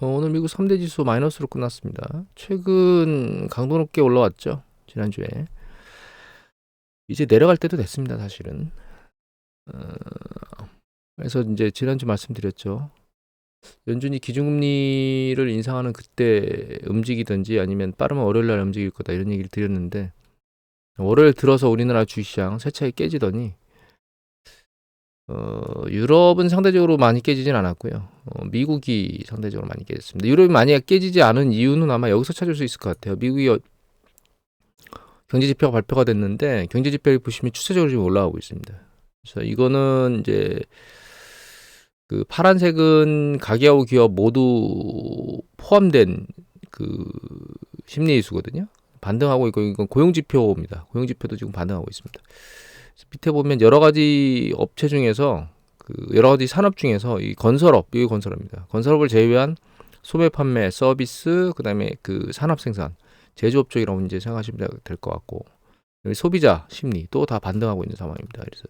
어, 오늘 미국 3대 지수 마이너스로 끝났습니다. 최근 강도 높게 올라왔죠. 지난주에. 이제 내려갈 때도 됐습니다, 사실은. 어, 그래서 이제 지난주 말씀드렸죠. 연준이 기준금리를 인상하는 그때 움직이든지 아니면 빠르면 월요일 날 움직일 거다 이런 얘기를 드렸는데 월요일 들어서 우리나라 주시장 세차게 깨지더니 어, 유럽은 상대적으로 많이 깨지진 않았고요. 어, 미국이 상대적으로 많이 깨졌습니다. 유럽이 만약 깨지지 않은 이유는 아마 여기서 찾을 수 있을 것 같아요. 미국이 어, 경제 지표가 발표가 됐는데 경제 지표를 보시면 추세적으로 지금 올라가고 있습니다. 그래서 이거는 이제 그 파란색은 가계하고 기업 모두 포함된 그 심리 지수거든요. 반등하고 있고 이건 고용 지표입니다. 고용 지표도 지금 반등하고 있습니다. 밑에 보면 여러 가지 업체 중에서 그 여러 가지 산업 중에서 이 건설업, 이게 건설업입니다. 건설업을 제외한 소매 판매, 서비스, 그다음에 그 산업 생산, 제조업 쪽이라고 이제 생각하시면 될 것 같고 소비자 심리 또 다 반등하고 있는 상황입니다. 그래서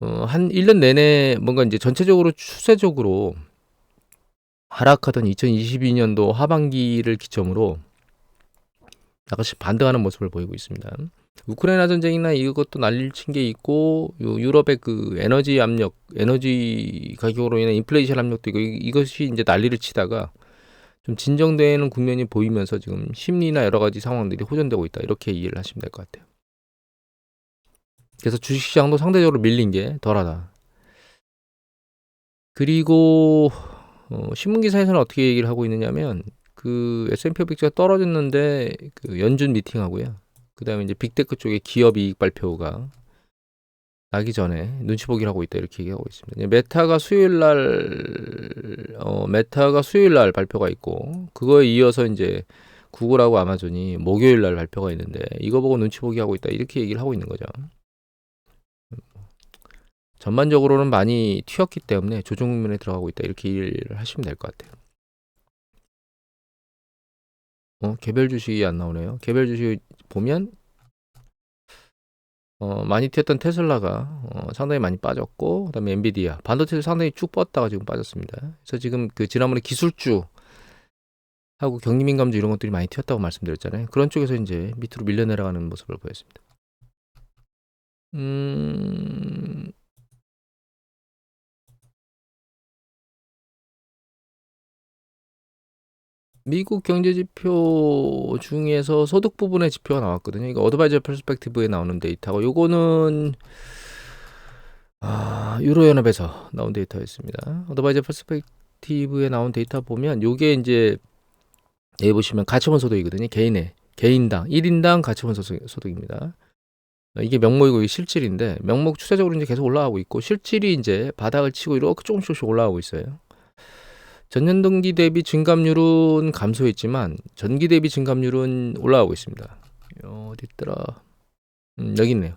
어, 한 1년 내내 뭔가 이제 전체적으로 추세적으로 하락하던 2022년도 하반기를 기점으로 약간씩 반등하는 모습을 보이고 있습니다. 우크라이나 전쟁이나 이것도 난리를 친 게 있고 유럽의 그 에너지 압력, 에너지 가격으로 인한 인플레이션 압력도 있고 이것이 이제 난리를 치다가 좀 진정되는 국면이 보이면서 지금 심리나 여러 가지 상황들이 호전되고 있다 이렇게 이해를 하시면 될 것 같아요. 그래서 주식시장도 상대적으로 밀린 게 덜하다. 그리고 어, 신문 기사에서는 어떻게 얘기를 하고 있느냐면 그 S&P 500지가 떨어졌는데 그 연준 미팅하고요. 그 다음에 이제 빅테크 쪽에 기업 이익 발표가 나기 전에 눈치 보기를 하고 있다 이렇게 얘기하고 있습니다. 메타가 수요일 날 어, 메타가 수요일 날 발표가 있고 그거에 이어서 이제 구글하고 아마존이 목요일 날 발표가 있는데 이거 보고 눈치 보기 하고 있다 이렇게 얘기를 하고 있는 거죠. 전반적으로는 많이 튀었기 때문에 조정 국면에 들어가고 있다 이렇게 이해를 하시면 될 것 같아요. 어, 개별 주식이 안 나오네요. 개별 주식 보면 어, 많이 튀었던 테슬라가 어, 상당히 많이 빠졌고 그다음에 엔비디아 반도체도 상당히 쭉 뻗다가 지금 빠졌습니다. 그래서 지금 그 지난번에 기술주 하고 경기 민감주 이런 것들이 많이 튀었다고 말씀드렸잖아요. 그런 쪽에서 이제 밑으로 밀려 내려가는 모습을 보였습니다. 음, 미국 경제 지표 중에서 소득 부분의 지표가 나왔거든요. 이거 어드바이저 퍼스펙티브에 나오는 데이터고 요거는 아, 유로 연합에서 나온 데이터였습니다. 어드바이저 퍼스펙티브에 나온 데이터 보면 요게 이제 여기 보시면 가처분 소득이거든요. 개인의 개인당 1인당 가처분 소득입니다. 이게 명목이고 이게 실질인데 명목 추세적으로 이제 계속 올라가고 있고 실질이 이제 바닥을 치고 이렇게 조금씩 조금씩 올라가고 있어요. 전년 동기 대비 증감률은 감소했지만 전기 대비 증감률은 올라가고 있습니다. 어디 있더라? 음, 여기 있네요.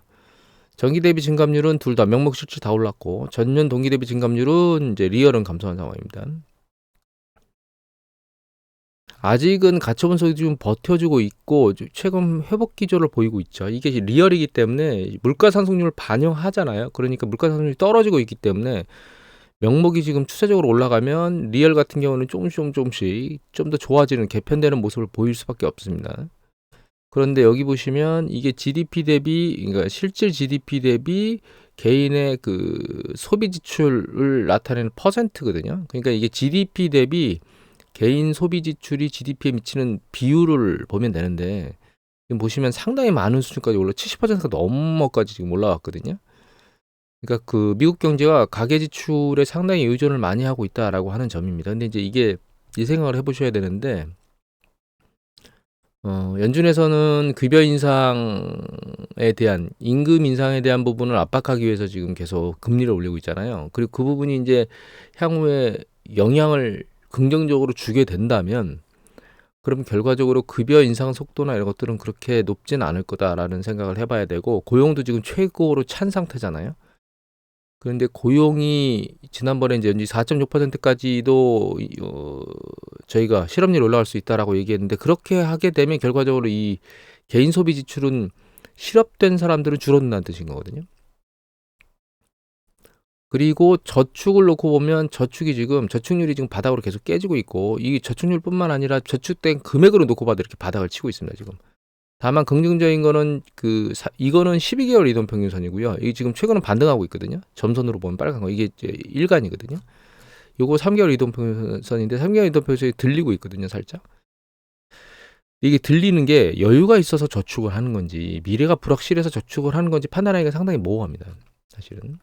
전기 대비 증감률은 둘 다 명목 실질 다 올랐고 전년 동기 대비 증감률은 이제 리얼은 감소한 상황입니다. 아직은 가처분 소득이 좀 버텨주고 있고 최근 회복 기조를 보이고 있죠. 이게 리얼이기 때문에 물가 상승률을 반영하잖아요. 그러니까 물가 상승률이 떨어지고 있기 때문에 명목이 지금 추세적으로 올라가면 리얼 같은 경우는 조금씩 조금씩 좀 더 좋아지는 개편되는 모습을 보일 수밖에 없습니다. 그런데 여기 보시면 이게 GDP 대비 그러니까 실질 GDP 대비 개인의 그 소비 지출을 나타내는 퍼센트거든요. 그러니까 이게 GDP 대비 개인 소비 지출이 GDP에 미치는 비율을 보면 되는데 지금 보시면 상당히 많은 수준까지 올라 70%가 넘어까지 지금 올라왔거든요. 그러니까 그 미국 경제가 가계 지출에 상당히 의존을 많이 하고 있다라고 하는 점입니다. 근데 이제 이게 이 생각을 해보셔야 되는데 어, 연준에서는 급여 인상에 대한 임금 인상에 대한 부분을 압박하기 위해서 지금 계속 금리를 올리고 있잖아요. 그리고 그 부분이 이제 향후에 영향을 긍정적으로 주게 된다면 그럼 결과적으로 급여 인상 속도나 이런 것들은 그렇게 높진 않을 거다라는 생각을 해봐야 되고 고용도 지금 최고로 찬 상태잖아요. 그런데 고용이 지난번에 이제 4.6%까지도 어, 저희가 실업률 올라갈 수 있다라고 얘기했는데 그렇게 하게 되면 결과적으로 이 개인 소비 지출은 실업된 사람들은 줄어든다는 뜻인 거거든요. 그리고 저축을 놓고 보면 저축이 지금 저축률이 지금 바닥으로 계속 깨지고 있고 이 저축률뿐만 아니라 저축된 금액으로 놓고 봐도 이렇게 바닥을 치고 있습니다 지금. 다만 긍정적인 거는 그 사, 이거는 12개월 이동 평균선이고요. 이게 지금 최근은 반등하고 있거든요. 점선으로 보면 빨간 거 이게 이제 일간이거든요. 요거 3개월 이동 평균선인데 3개월 이동 평균선이 들리고 있거든요, 살짝. 이게 들리는 게 여유가 있어서 저축을 하는 건지 미래가 불확실해서 저축을 하는 건지 판단하기가 상당히 모호합니다. 사실은.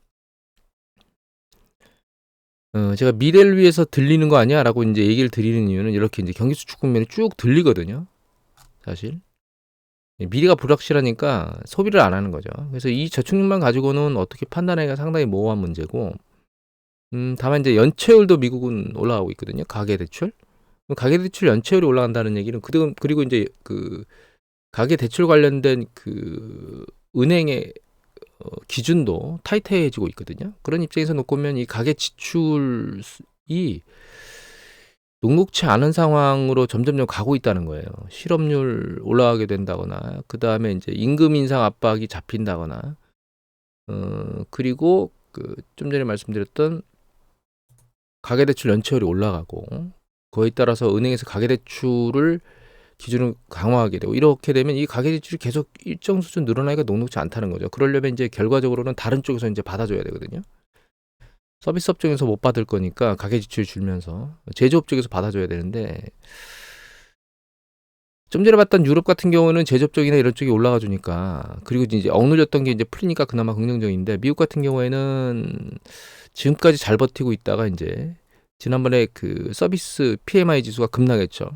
어, 제가 미래를 위해서 들리는 거 아니야라고 이제 얘기를 드리는 이유는 이렇게 이제 경기 수축 국면이 쭉 들리거든요. 사실. 미래가 불확실하니까 소비를 안 하는 거죠. 그래서 이 저축률만 가지고는 어떻게 판단하기가 상당히 모호한 문제고, 음, 다만 이제 연체율도 미국은 올라가고 있거든요. 가계대출. 가계대출 연체율이 올라간다는 얘기는 그 그리고 이제 그 가계대출 관련된 그 은행의 어, 기준도 타이트해지고 있거든요. 그런 입장에서 놓고 보면 이 가계 지출이 녹록치 않은 상황으로 점점점 가고 있다는 거예요. 실업률 올라가게 된다거나, 그 다음에 이제 임금 인상 압박이 잡힌다거나, 어, 그리고 그 좀 전에 말씀드렸던 가계대출 연체율이 올라가고, 그거에 따라서 은행에서 가계대출을 기준을 강화하게 되고 이렇게 되면 이 가계대출이 계속 일정 수준 늘어나기가 녹록지 않다는 거죠. 그러려면 이제 결과적으로는 다른 쪽에서 이제 받아줘야 되거든요. 서비스업 쪽에서 못 받을 거니까 가계 지출 줄면서 제조업 쪽에서 받아줘야 되는데 좀 전에 봤던 유럽 같은 경우는 제조업 쪽이나 이런 쪽이 올라가 주니까 그리고 이제 억눌렸던 게 이제 풀리니까 그나마 긍정적인데 미국 같은 경우에는 지금까지 잘 버티고 있다가 이제 지난번에 그 서비스 PMI 지수가 급락했죠.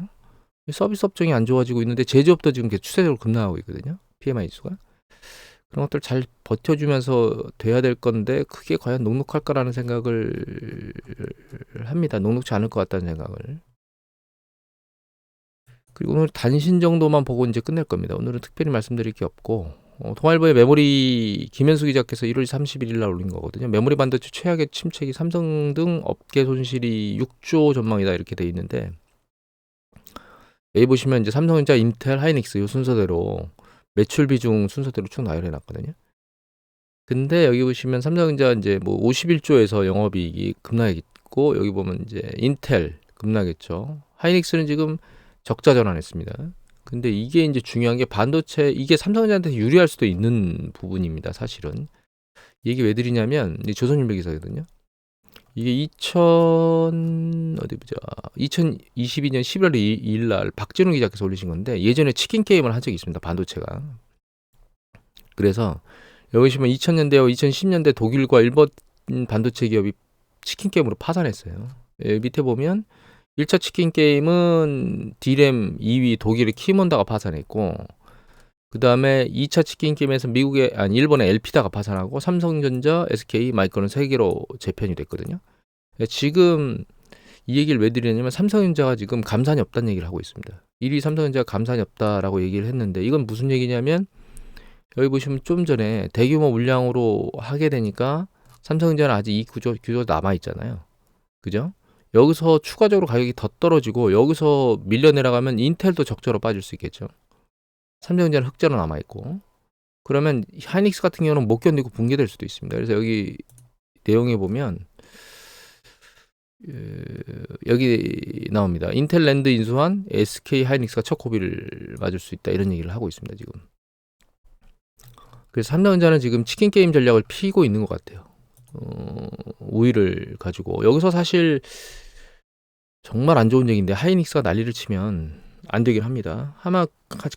서비스 업종이 안 좋아지고 있는데 제조업도 지금 추세적으로 급락하고 있거든요. PMI 지수가. 그런 것들 잘 버텨주면서 돼야 될 건데 그게 과연 녹록할까라는 생각을 합니다. 녹록지 않을 것 같다는 생각을. 그리고 오늘 단신 정도만 보고 이제 끝낼 겁니다. 오늘은 특별히 말씀드릴 게 없고 어, 동아일보의 메모리 김현수 기자께서 1월 31일 날 올린 거거든요. 메모리 반도체 최악의 침체기 삼성 등 업계 손실이 6조 전망이다 이렇게 돼 있는데 여기 보시면 이제 삼성전자, 인텔, 하이닉스 이 순서대로 매출 비중 순서대로 쭉 나열해 놨거든요. 근데 여기 보시면 삼성전자 이제 뭐 51조에서 영업이익이 급락했고 여기 보면 이제 인텔 급락했죠. 하이닉스는 지금 적자 전환했습니다. 근데 이게 이제 중요한 게 반도체 이게 삼성전자한테 유리할 수도 있는 부분입니다. 사실은 얘기 왜 드리냐면 조선일보 기사거든요. 이게 2000 어디 보자. 2022년 11월 2일 날 박진우 기자께서 올리신 건데 예전에 치킨 게임을 한 적이 있습니다. 반도체가. 그래서 여기 보시면 2000년대와 2010년대 독일과 일본 반도체 기업이 치킨 게임으로 파산했어요. 예, 밑에 보면 1차 치킨 게임은 디램 2위 독일의 키몬다가 파산했고 그 다음에 2차 치킨 게임에서 미국의 아니 일본의 엘피다가 파산하고 삼성전자, SK, 마이크론 세 개로 재편이 됐거든요. 지금 이 얘기를 왜 드리냐면 삼성전자가 지금 감산이 없다는 얘기를 하고 있습니다. 1위 삼성전자가 감산이 없다라고 얘기를 했는데 이건 무슨 얘기냐면 여기 보시면 좀 전에 대규모 물량으로 하게 되니까 삼성전자는 아직 이 구조 구조 남아 있잖아요. 그죠? 여기서 추가적으로 가격이 더 떨어지고 여기서 밀려 내려가면 인텔도 적자로 빠질 수 있겠죠. 삼성전자는 흑자로 남아 있고 그러면 하이닉스 같은 경우는 못 견디고 붕괴될 수도 있습니다. 그래서 여기 내용에 보면 여기 나옵니다. 인텔랜드 인수한 SK 하이닉스가 첫 고비를 맞을 수 있다 이런 얘기를 하고 있습니다. 지금. 그래서 삼성전자는 지금 치킨 게임 전략을 피고 있는 것 같아요. 어, 우위를 가지고 여기서 사실 정말 안 좋은 얘기인데 하이닉스가 난리를 치면 안 되긴 합니다. 아마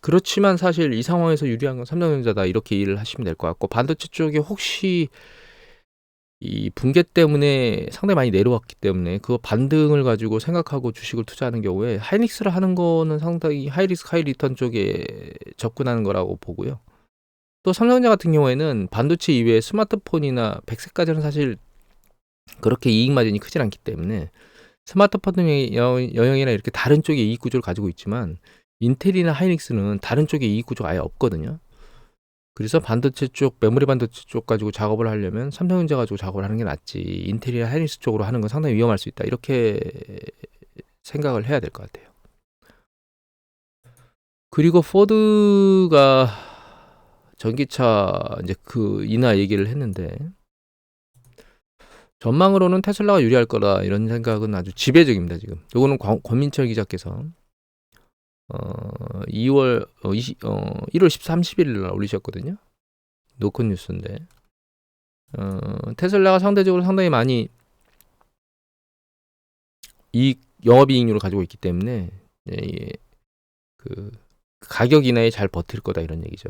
그렇지만 사실 이 상황에서 유리한 건 삼성전자다 이렇게 이해를 하시면 될 것 같고 반도체 쪽에 혹시 이 붕괴 때문에 상당히 많이 내려왔기 때문에 그 반등을 가지고 생각하고 주식을 투자하는 경우에 하이닉스를 하는 거는 상당히 하이리스크 하이리턴 쪽에 접근하는 거라고 보고요. 또 삼성전자 같은 경우에는 반도체 이외에 스마트폰이나 백색까지는 사실 그렇게 이익 마진이 크진 않기 때문에 스마트폰의 영역이나 이렇게 다른 쪽의 이익 구조를 가지고 있지만 인텔이나 하이닉스는 다른 쪽의 이익 구조가 아예 없거든요. 그래서 반도체 쪽, 메모리 반도체 쪽 가지고 작업을 하려면 삼성전자 가지고 작업을 하는 게 낫지. 인텔이나 하이닉스 쪽으로 하는 건 상당히 위험할 수 있다. 이렇게 생각을 해야 될 것 같아요. 그리고 포드가 전기차 이제 그 인하 얘기를 했는데 전망으로는 테슬라가 유리할 거다 이런 생각은 아주 지배적입니다 지금. 요거는 권- 권민철 기자께서 어 2월 어, 20, 어 1월 13, 30일 날 올리셨거든요. 노컷 뉴스인데 어 테슬라가 상대적으로 상당히 많이 이 영업이익률을 가지고 있기 때문에 예, 예, 그 가격 이내에 잘 버틸 거다 이런 얘기죠.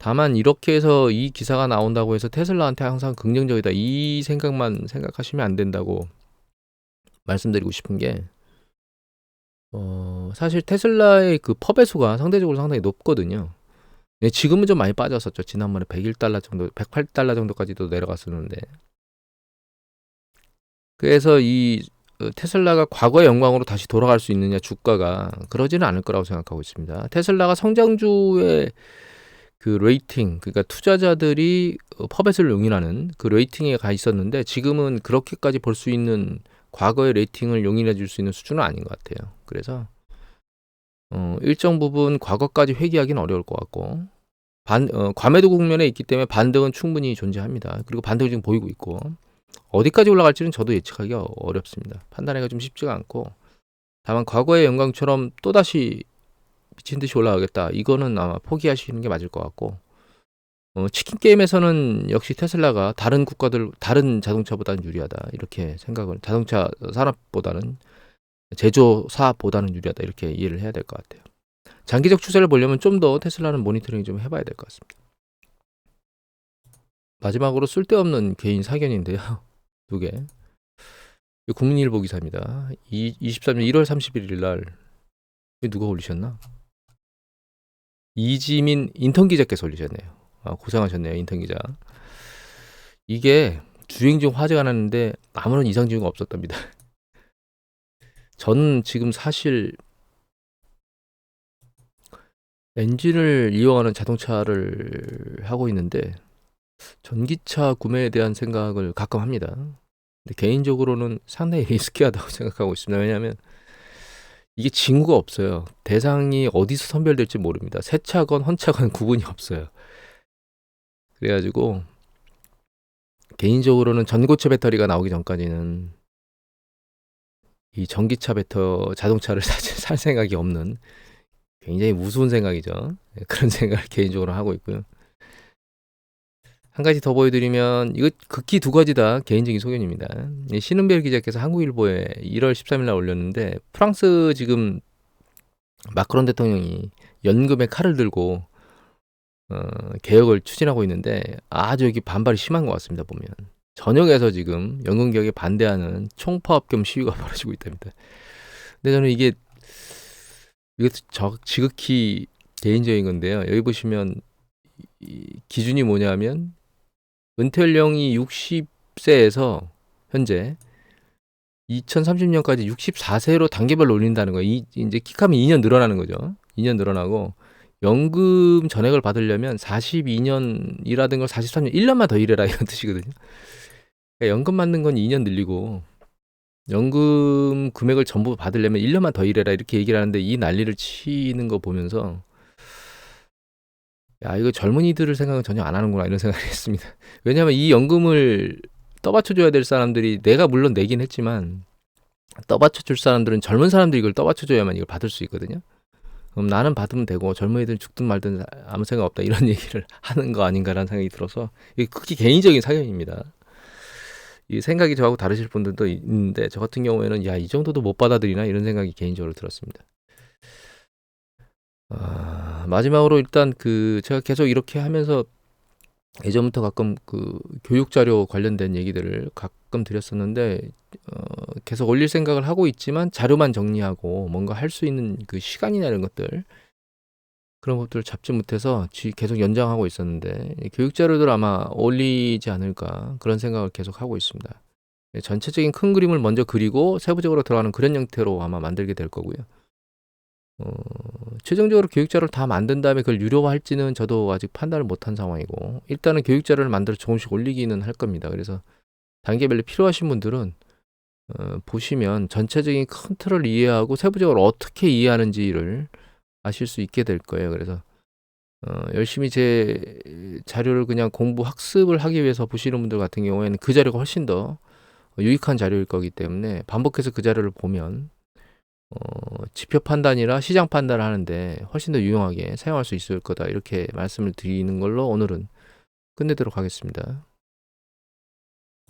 다만 이렇게 해서 이 기사가 나온다고 해서 테슬라한테 항상 긍정적이다 이 생각만 생각하시면 안 된다고 말씀드리고 싶은 게 어, 사실 테슬라의 그 퍼배수가 상대적으로 상당히 높거든요. 네, 지금은 좀 많이 빠졌었죠. 지난번에 101달러 정도, 108달러 정도까지도 내려갔었는데. 그래서 이 어, 테슬라가 과거의 영광으로 다시 돌아갈 수 있느냐 주가가 그러지는 않을 거라고 생각하고 있습니다. 테슬라가 성장주의 그 레이팅, 그러니까 투자자들이 어, 퍼벳을 용인하는 그 레이팅에 가 있었는데 지금은 그렇게까지 볼수 있는 과거의 레이팅을 용인해 줄 수 있는 수준은 아닌 것 같아요. 그래서 어, 일정 부분 과거까지 회귀하기는 어려울 것 같고 반 어, 과매도 국면에 있기 때문에 반등은 충분히 존재합니다. 그리고 반등이 지금 보이고 있고 어디까지 올라갈지는 저도 예측하기 가 어렵습니다. 판단하기가 좀 쉽지가 않고 다만 과거의 영광처럼 또 다시 미친 듯이 올라가겠다. 이거는 아마 포기하시는 게 맞을 것 같고 어, 치킨 게임에서는 역시 테슬라가 다른 국가들 다른 자동차보다는 유리하다 이렇게 생각을 자동차 산업보다는 제조사보다는 유리하다 이렇게 이해를 해야 될 것 같아요. 장기적 추세를 보려면 좀 더 테슬라는 모니터링 좀 해봐야 될 것 같습니다. 마지막으로 쓸데없는 개인 사견인데요. 두 개. 국민일보 기사입니다. 이, 23년 1월 31일 날 누가 올리셨나? 이지민 인턴 기자께서 올리셨네요. 아, 고생하셨네요, 인턴 기자. 이게 주행 중 화재가 났는데 아무런 이상 징후가 없었답니다. 저는 지금 사실 엔진을 이용하는 자동차를 하고 있는데 전기차 구매에 대한 생각을 가끔 합니다. 개인적으로는 상당히 리스키하다고 생각하고 있습니다. 왜냐하면 이게 징후가 없어요. 대상이 어디서 선별될지 모릅니다. 새 차건 헌차건 구분이 없어요. 그래가지고 개인적으로는 전고체 배터리가 나오기 전까지는 이 전기차 배터 자동차를 사, 살 생각이 없는 굉장히 무서운 생각이죠. 네, 그런 생각을 개인적으로 하고 있고요. 한 가지 더 보여드리면 이거 극히 두 가지 다 개인적인 소견입니다. 이 신은별 기자께서 한국일보에 1월 13일 날 올렸는데 프랑스 지금 마크론 대통령이 연금에 칼을 들고 어, 개혁을 추진하고 있는데 아주 여기 반발이 심한 것 같습니다. 보면 전역에서 지금 연금 개혁에 반대하는 총파업 겸 시위가 벌어지고 있답니다. 근데 저는 이게 이것도 저 지극히 개인적인 건데요. 여기 보시면 이 기준이 뭐냐면 은퇴 연령이 60세에서 현재 2030년까지 64세로 단계별로 올린다는 거예요. 이, 이제 킥하면 2년 늘어나는 거죠. 2년 늘어나고 연금 전액을 받으려면 42년 일하던 걸 43년 1년만 더 일해라 이런 뜻이거든요. 그러니까 연금 받는 건 2년 늘리고 연금 금액을 전부 받으려면 1년만 더 일해라 이렇게 얘기를 하는데 이 난리를 치는 거 보면서 야 이거 젊은이들을 생각은 전혀 안 하는구나 이런 생각을 했습니다. 왜냐하면 이 연금을 떠받쳐줘야 될 사람들이 내가 물론 내긴 했지만 떠받쳐줄 사람들은 젊은 사람들이 이걸 떠받쳐줘야만 이걸 받을 수 있거든요. 그럼 나는 받으면 되고 젊은이들 죽든 말든 아무 생각 없다 이런 얘기를 하는 거 아닌가라는 생각이 들어서 이게 극히 개인적인 사견입니다. 이 생각이 저하고 다르실 분들도 있는데 저 같은 경우에는 야 이 정도도 못 받아들이나 이런 생각이 개인적으로 들었습니다. 아, 마지막으로 일단 그 제가 계속 이렇게 하면서 예전부터 가끔 그 교육 자료 관련된 얘기들을 가끔 드렸었는데 어, 계속 올릴 생각을 하고 있지만 자료만 정리하고 뭔가 할 수 있는 그 시간이나 이런 것들 그런 것들을 잡지 못해서 지- 계속 연장하고 있었는데 이 교육 자료들 아마 올리지 않을까 그런 생각을 계속 하고 있습니다. 예, 전체적인 큰 그림을 먼저 그리고 세부적으로 들어가는 그런 형태로 아마 만들게 될 거고요. 어, 최종적으로 교육자를 다 만든 다음에 그걸 유료화할지는 저도 아직 판단을 못한 상황이고 일단은 교육자를 만들어 조금씩 올리기는 할 겁니다. 그래서 단계별로 필요하신 분들은 어, 보시면 전체적인 큰 틀을 이해하고 세부적으로 어떻게 이해하는지를 아실 수 있게 될 거예요. 그래서 어, 열심히 제 자료를 그냥 공부 학습을 하기 위해서 보시는 분들 같은 경우에는 그 자료가 훨씬 더 유익한 자료일 거기 때문에 반복해서 그 자료를 보면 어, 지표 판단이나 시장 판단을 하는데 훨씬 더 유용하게 사용할 수 있을 거다 이렇게 말씀을 드리는 걸로 오늘은 끝내도록 하겠습니다.